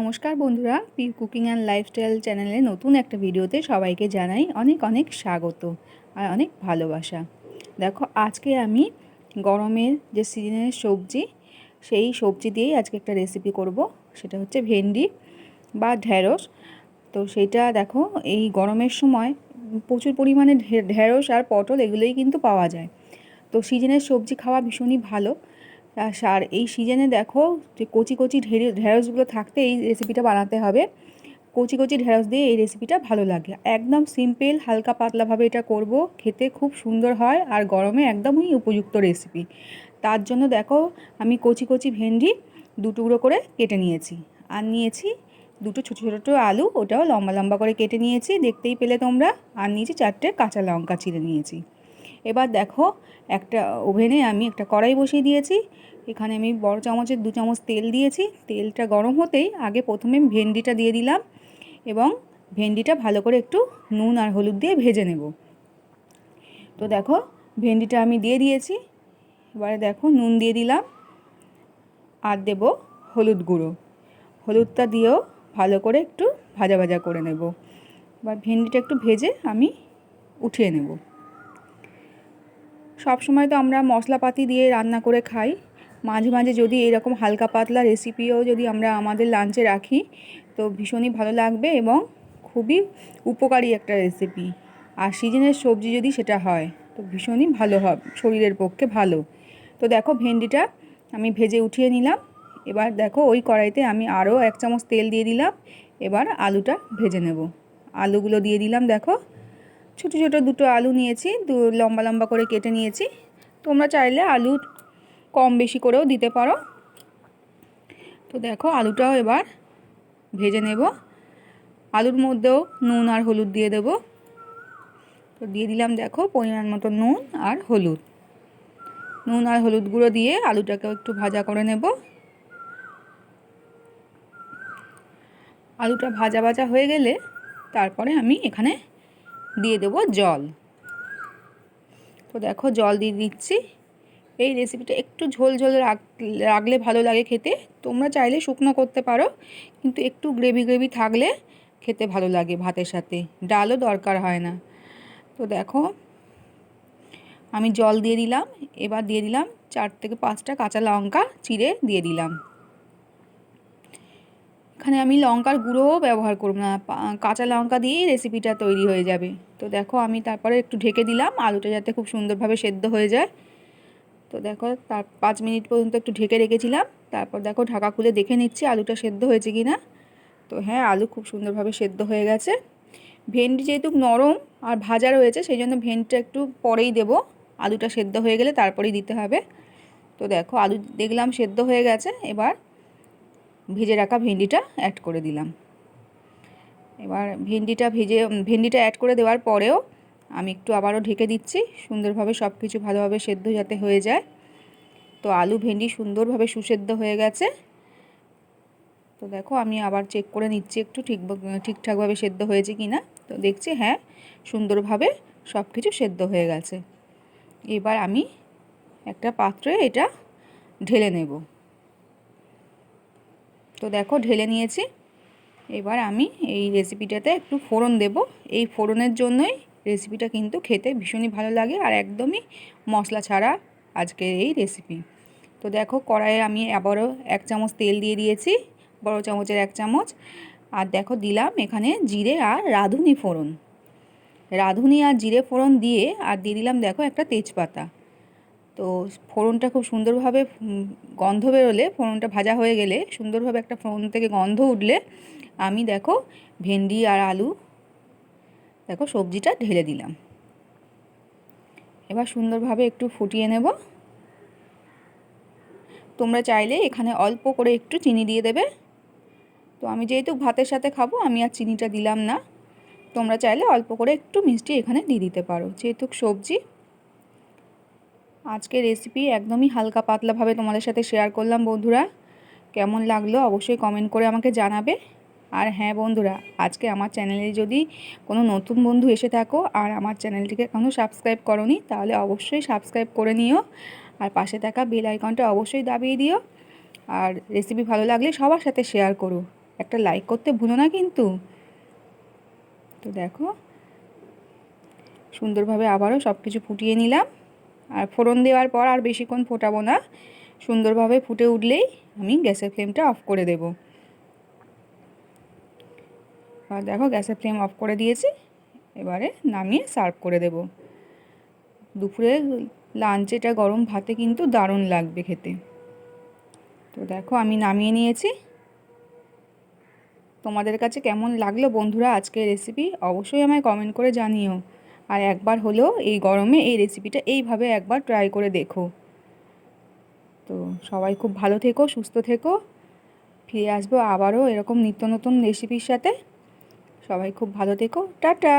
নমস্কার বন্ধুরা, P cooking and lifestyle চ্যানেলে নতুন একটা ভিডিওতে সবাইকে জানাই অনেক অনেক স্বাগত আর অনেক ভালোবাসা। দেখো, আজকে আমি গরমের যে সিজনের সবজি, সেই সবজি দিয়েই আজকে একটা রেসিপি করব। সেটা হচ্ছে ভেন্ডি বা ঢ্যাঁড়স তো সেটা দেখো, এই গরমের সময় প্রচুর পরিমাণে ঢ্যাঁড়স আর পটল এগুলোই কিন্তু পাওয়া যায়। তো সিজনের সবজি খাওয়া ভীষণই ভালো। আর এই সিজনে দেখো যে কচি কচি ঢেঁড়ে ঢেঁড়সগুলো থাকতে এই রেসিপিটা বানাতে হবে। কচি কচি ঢেঁড়স দিয়ে এই রেসিপিটা ভালো লাগে। একদম সিম্পল হালকা পাতলাভাবে এটা করব। খেতে খুব সুন্দর হয় আর গরমে একদমই উপযুক্ত রেসিপি তার জন্য দেখো আমি কচি কচি ভেন্ডি দু টুকরো করে কেটে নিয়েছি। আর নিয়েছি দুটো ছোটো ছোটো আলু, ওটাও লম্বা লম্বা করে কেটে নিয়েছি। দেখতেই পেলে তোমরা। আর নিয়েছি চারটে কাঁচা লঙ্কা চিড়ে নিয়েছি। এবার দেখো, একটা ওভেনে আমি একটা কড়াই বসিয়ে দিয়েছি। এখানে আমি বড় চামচের দু চামচ তেল দিয়েছি। তেলটা গরম হতেই আগে প্রথমে ভেন্ডিটা দিয়ে দিলাম এবং ভেন্ডিটা ভালো করে একটু নুন আর হলুদ দিয়ে ভেজে নেব। তো দেখো, ভেন্ডিটা আমি দিয়ে দিয়েছি। এবারে দেখো, নুন দিয়ে দিলাম আর দেব হলুদ গুঁড়ো। হলুদটা দিয়েও ভালো করে একটু ভাজা ভাজা করে নেব। এবার ভেন্ডিটা একটু ভেজে আমি উঠিয়ে নেব। সব সময় তো আমরা মশলাপাতি দিয়ে রান্না করে খাই। মাঝে মাঝে যদি এরকম হালকা পাতলা রেসিপিও যদি আমরা আমাদের লাঞ্চে রাখি, তো ভীষণই ভালো লাগবে এবং খুবই উপকারী একটা রেসিপি আর সিজনের সবজি যদি সেটা হয়, তো ভীষণই ভালো হবে, শরীরের পক্ষে ভালো। তো দেখো ভেন্ডিটা আমি ভেজে উঠিয়ে নিলাম। এবার দেখো ওই কড়াইতে আমি আরও এক চামচ তেল দিয়ে দিলাম। এবার আলুটা ভেজে নেব। আলুগুলো দিয়ে দিলাম দেখো। ছোটো ছোটো দুটো আলু নিয়েছি, দু লম্বা লম্বা করে কেটে নিয়েছি। তোমরা চাইলে আলু কম বেশি করেও দিতে পারো। তো দেখো, আলুটাও এবার ভেজে নেব। আলুর মধ্যেও নুন আর হলুদ দিয়ে দেব। তো দিয়ে দিলাম, দেখো, পরিমাণ মতো নুন আর হলুদ। নুন আর হলুদ গুঁড়ো দিয়ে আলুটাকেও একটু ভাজা করে নেব। আলুটা ভাজা ভাজা হয়ে গেলে তারপরে আমি এখানে দিয়ে দেব জল। তো দেখো জল দিয়ে দিচ্ছি। এই রেসিপিটা একটু ঝোল ঝোল রাখলে ভালো লাগে খেতে। তোমরা চাইলে শুকনো করতে পারো, কিন্তু একটু গ্রেভি গ্রেভি থাকলে খেতে ভালো লাগে ভাতের সাথে। ডালও দরকার হয় না। তো দেখো, আমি জল দিয়ে দিলাম। এবার দিয়ে দিলাম চার থেকে পাঁচটা কাঁচা লঙ্কা চিড়ে দিয়ে দিলাম। এখানে আমি লঙ্কার গুঁড়োও ব্যবহার করব না কাঁচা লঙ্কা দিয়েই রেসিপিটা তৈরি হয়ে যাবে। তো দেখো আমি তারপরে একটু ঢেকে দিলাম, আলুটা যাতে খুব সুন্দরভাবে সেদ্ধ হয়ে যায়। তো দেখো তার পাঁচ মিনিট পর্যন্ত একটু ঢেকে রেখেছিলাম, তারপর দেখো ঢাকা খুলে দেখে নিচ্ছি আলুটা সেদ্ধ হয়েছে কি না তো হ্যাঁ আলু খুব সুন্দরভাবে সেদ্ধ হয়ে গেছে। ভেন্ডি যেহেতু নরম আর ভাজা রয়েছে, সেই জন্য ভেন্ডিটা একটু পরেই দেব। আলুটা সেদ্ধ হয়ে গেলে তারপরেই দিতে হবে। তো দেখো আলু দেখলাম সেদ্ধ হয়ে গেছে, এবার ভেজে রাখা ভেন্ডিটা অ্যাড করে দিলাম। এবার ভেন্ডিটা ভেজে ভেন্ডিটা অ্যাড করে দেওয়ার পরেও আমি একটু আবারও ঢেকে দিচ্ছি, সুন্দরভাবে সব কিছু ভালোভাবে সেদ্ধ যাতে হয়ে যায়। তো আলু ভেন্ডি সুন্দরভাবে সুসেদ্ধ হয়ে গেছে। তো দেখো আমি আবার চেক করে নিচ্ছি একটু ঠিক, ঠিকঠাকভাবে সেদ্ধ হয়েছে কি না তো দেখছি হ্যাঁ সুন্দরভাবে সব কিছু সেদ্ধ হয়ে গেছে। এবার আমি একটা পাত্রে এটা ঢেলে নেব। তো দেখো ঢেলে নিয়েছি। এবার আমি এই রেসিপিটাতে একটু ফোড়ন দেব। এই ফোড়নের জন্যই রেসিপিটা কিন্তু খেতে ভীষণই ভালো লাগে আর একদমই মশলা ছাড়া আজকের এই রেসিপি তো দেখো কড়াইয়ে আমি আবারও এক চামচ তেল দিয়ে দিয়েছি, বড় চামচের এক চামচ। আর দেখো দিলাম এখানে জিরে আর রাঁধুনি ফোড়ন। রাঁধুনি আর জিরে ফোড়ন দিয়ে, আর দিয়ে দিলাম দেখো একটা তেজপাতা। তো ফোড়নটা খুব সুন্দরভাবে গন্ধ বেরোলে, ফোড়নটা ভাজা হয়ে গেলে সুন্দরভাবে একটা ফোড়ন থেকে গন্ধ উঠলে আমি দেখো ভেন্ডি আর আলু, দেখো সবজিটা ঢেলে দিলাম। এবার সুন্দরভাবে একটু ফুটিয়ে নেব। তোমরা চাইলে এখানে অল্প করে একটু চিনি দিয়ে দেবে। তো আমি যেহেতু ভাতের সাথে খাব, আমি আর চিনিটা দিলাম না। তোমরা চাইলে অল্প করে একটু মিষ্টি এখানে দিয়ে দিতে পারো। যেহেতু সবজি আজকে রেসিপি একদমই হালকা পাতলাভাবে তোমাদের সাথে শেয়ার করলাম, বন্ধুরা। কেমন লাগল অবশ্যই কমেন্ট করে আমাকে জানাবে। আর হ্যাঁ বন্ধুরা, আজকে আমার চ্যানেলে যদি কোনো নতুন বন্ধু এসে থাকো আর আমার চ্যানেলটিকে এখনও সাবস্ক্রাইব করনি, তাহলে অবশ্যই সাবস্ক্রাইব করে নিও। আর পাশে থাকা বেল আইকনটা অবশ্যই দাবিয়ে দিও। আর রেসিপি ভালো লাগলে সবার সাথে শেয়ার করো। একটা লাইক করতে ভুলো না কিন্তু। তো দেখো, সুন্দরভাবে আবারও সব কিছু ফুটিয়ে নিলাম। আর ফোড়ন দেওয়ার পর আর বেশিক্ষণ ফোটাবো না। সুন্দরভাবে ফুটে উঠলেই আমি গ্যাসের ফ্লেমটা অফ করে দেব। আর দেখো গ্যাসের ফ্লেম অফ করে দিয়েছি। এবারে নামিয়ে সার্ভ করে দেব। দুপুরে লাঞ্চেটা গরম ভাতে কিন্তু দারুণ লাগবে খেতে। তো দেখো আমি নামিয়ে নিয়েছি। তোমাদের কাছে কেমন লাগল বন্ধুরা আজকের রেসিপি অবশ্যই আমায় কমেন্ট করে জানিও। আর একবার হলেও এই গরমে এই রেসিপিটা এইভাবে একবার ট্রাই করে দেখো। তো সবাই খুব ভালো থেকো, সুস্থ থেকো। ফিরে আসব আবারও এরকম নিত্য নতুন রেসিপির সাথে। সবাই খুব ভালো থেকো। টাটা!